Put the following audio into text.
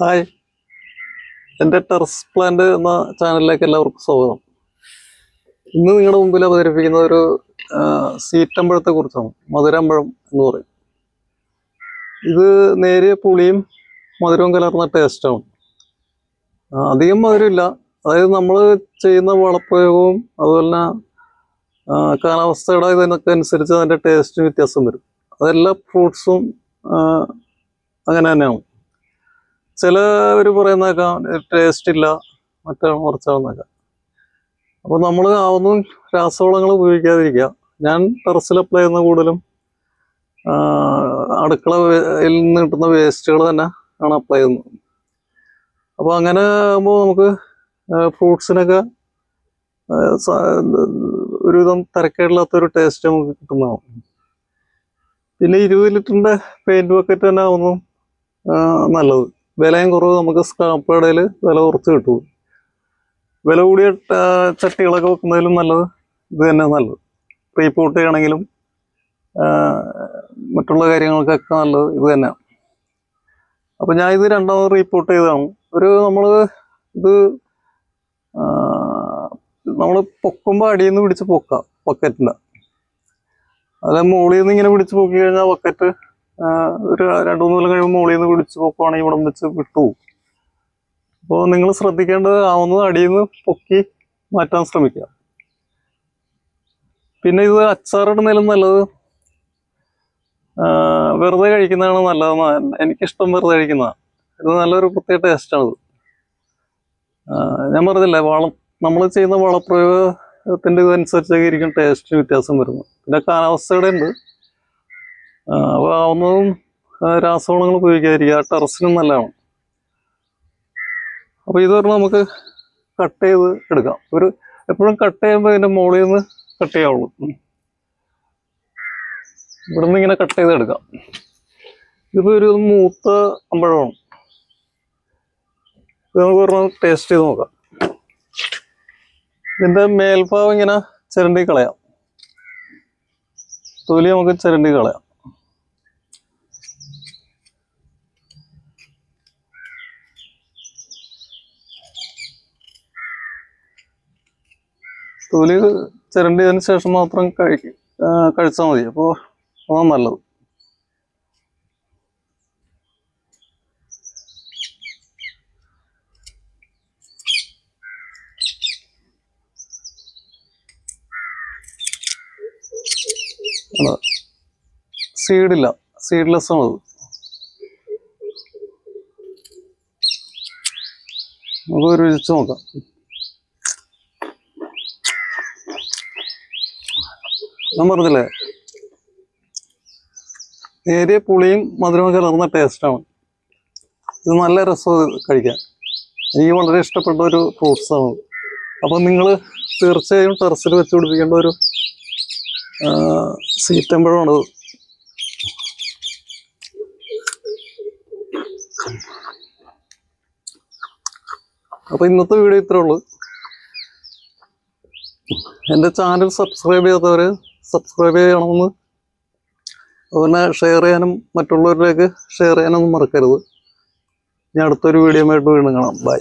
Hi. എന്റെ terrace plant എന്ന ചാനലിലേക്ക് എല്ലാവർക്കും സ്വാഗതം. ഇന്ന് നിങ്ങളുടെ മുമ്പിൽ അവതരിപ്പിക്കുന്ന ഒരു സീറ്റമ്പഴത്തെ കുറിച്ചാണ്. മധുരമ്പഴം എന്ന് പറയും. ഇത് നേരിയ പുളിയും മധുരവും കലർന്ന ടേസ്റ്റാണ് അധികം മധുരമില്ല. അതായത് നമ്മൾ ചെയ്യുന്ന വളപ്രയോഗവും അതുപോലെ തന്നെ കാലാവസ്ഥയുടെ ഇതിനൊക്കെ അതിന്റെ ടേസ്റ്റിന് വ്യത്യാസം വരും. അതെല്ലാ ഫ്രൂട്ട്സും അങ്ങനെ തന്നെയാണ്. ചിലവർ പറയുന്നേക്കാം ടേസ്റ്റ് ഇല്ല മറ്റേ മറിച്ചാവുന്നേക്കാം. അപ്പോൾ നമ്മൾ ആവുന്നതും രാസവളങ്ങൾ ഉപയോഗിക്കാതിരിക്കുക. ഞാൻ ടെറസിൽ അപ്ലൈ ചെയ്യുന്ന കൂടുതലും അടുക്കളയിൽ നിന്ന് കിട്ടുന്ന വേസ്റ്റുകൾ തന്നെ ആണ് അപ്ലൈ ചെയ്യുന്നത്. അപ്പോൾ അങ്ങനെ ആകുമ്പോൾ നമുക്ക് ഫ്രൂട്ട്സിനൊക്കെ ഒരുവിധം തിരക്കേടില്ലാത്തൊരു ടേസ്റ്റ് നമുക്ക് കിട്ടുന്നതാണ്. പിന്നെ ഇരുപത് ലിറ്ററിന്റെ പെയിന്റ് ബക്കറ്റ് തന്നെ ആവുന്നു നല്ലത്. വിലയും കുറവ് നമുക്ക് സ്ക്രാപ്പ് കടയിൽ വില കുറച്ച് കിട്ടും. വില കൂടിയ ചട്ടികളൊക്കെ വെക്കുന്നതിലും നല്ലത് ഇത് തന്നെ നല്ലത്. പ്രീ പോട്ട് ചെയ്യണമെങ്കിലും മറ്റുള്ള കാര്യങ്ങൾക്കൊക്കെ നല്ലത് ഇത് തന്നെയാണ് അപ്പോൾ ഞാൻ ഇത് രണ്ടാമത് റീപോർട്ട് ചെയ്തതാണ്. ഒരു നമ്മൾ ഇത് നമ്മൾ പൊക്കുമ്പോൾ അടിയിൽ നിന്ന് പിടിച്ച് പൊക്കാം പൊക്കറ്റിന്റെ അത് മുകളിൽ നിന്ന് ഇങ്ങനെ പിടിച്ച് പൊക്കി കഴിഞ്ഞാൽ ബക്കറ്റ് ഒരു രണ്ടു മൂന്ന് കൊല്ലം കഴിയുമ്പോൾ മുകളിൽ നിന്ന് കുടിച്ച് പൊക്കുവാണെങ്കിൽ ഇവിടെ വെച്ച് വിട്ടു അപ്പോൾ നിങ്ങൾ ശ്രദ്ധിക്കേണ്ടത് ആവുന്നത് അടിയിൽ നിന്ന് പൊക്കി മാറ്റാൻ ശ്രമിക്കുക. പിന്നെ ഇത് അച്ചാറിടുന്നതിലും നല്ലത് വെറുതെ കഴിക്കുന്നതാണ് നല്ലതെന്നാണ് എനിക്കിഷ്ടം വെറുതെ കഴിക്കുന്നതാണ്. ഇത് നല്ലൊരു പ്രത്യേക ടേസ്റ്റാണത്. ഞാൻ പറഞ്ഞില്ലേ വളം നമ്മൾ ചെയ്യുന്ന വളപ്രയോഗത്തിന്റെ ഇതനുസരിച്ചൊക്കെ ഇരിക്കും ടേസ്റ്റിന് വ്യത്യാസം വരുന്നത്. പിന്നെ കാലാവസ്ഥയുടെ ഉണ്ട് അപ്പോൾ ആവുന്നതും രാസവളങ്ങൾ ഉപയോഗിക്കാതിരിക്കുക. ടെറസിനും നല്ലതാണ്. അപ്പോൾ ഇത് പറഞ്ഞാൽ നമുക്ക് കട്ട് ചെയ്ത് എടുക്കാം. ഒരു എപ്പോഴും കട്ട് ചെയ്യുമ്പോൾ ഇതിന്റെ മുകളിൽ നിന്ന് കട്ട് ചെയ്യാവുള്ളൂ. ഇവിടെ നിന്ന് ഇങ്ങനെ കട്ട് ചെയ്തെടുക്കാം ഇതിപ്പോൾ ഒരു മൂത്ത അമ്പഴമാണ്. ഇത് നമുക്ക് പറഞ്ഞാൽ ടേസ്റ്റ് ചെയ്ത് നോക്കാം. ഇതിന്റെ മേൽഭാവം ഇങ്ങനെ ചിരണ്ടി കളയാം. തൊലി നമുക്ക് ചിരണ്ടി കളയാം. തൊലി ചിരണ്ടിയതിന് ശേഷം മാത്രം കഴിക്ക കഴിച്ചാൽ മതി. അപ്പോൾ അതാണ് നല്ലത്. സീഡില്ല. സീഡ്ലെസ് ആണത് നമുക്ക് രുചിച്ച് നോക്കാം. ഞാൻ പറഞ്ഞില്ലേ? നേരിയ പുളിയും മധുരവും കലർന്ന ടേസ്റ്റാണ് ഇത് നല്ല രസം കഴിക്കാം എനിക്ക് വളരെ ഇഷ്ടപ്പെട്ട ഒരു ഫ്രൂട്ട്സാണ് അപ്പം നിങ്ങൾ തീർച്ചയായും ടെറസിൽ വെച്ച് പിടിപ്പിക്കേണ്ട ഒരു സീറ്റമ്പഴമാണ് അപ്പം അപ്പോൾ ഇന്നത്തെ വീഡിയോ ഇത്രേ ഉള്ളൂ. എന്റെ ചാനൽ സബ്സ്ക്രൈബ് ചെയ്യാത്തവർ സബ്സ്ക്രൈബ് ചെയ്യണമെന്ന് അതുപോലെ ഷെയർ ചെയ്യാനും മറ്റുള്ളവരിലേക്ക് ഷെയർ ചെയ്യാനൊന്നും മറക്കരുത്. ഇനി അടുത്തൊരു വീഡിയോ ആയിട്ട് വീണ്ടും കാണാം. ബൈ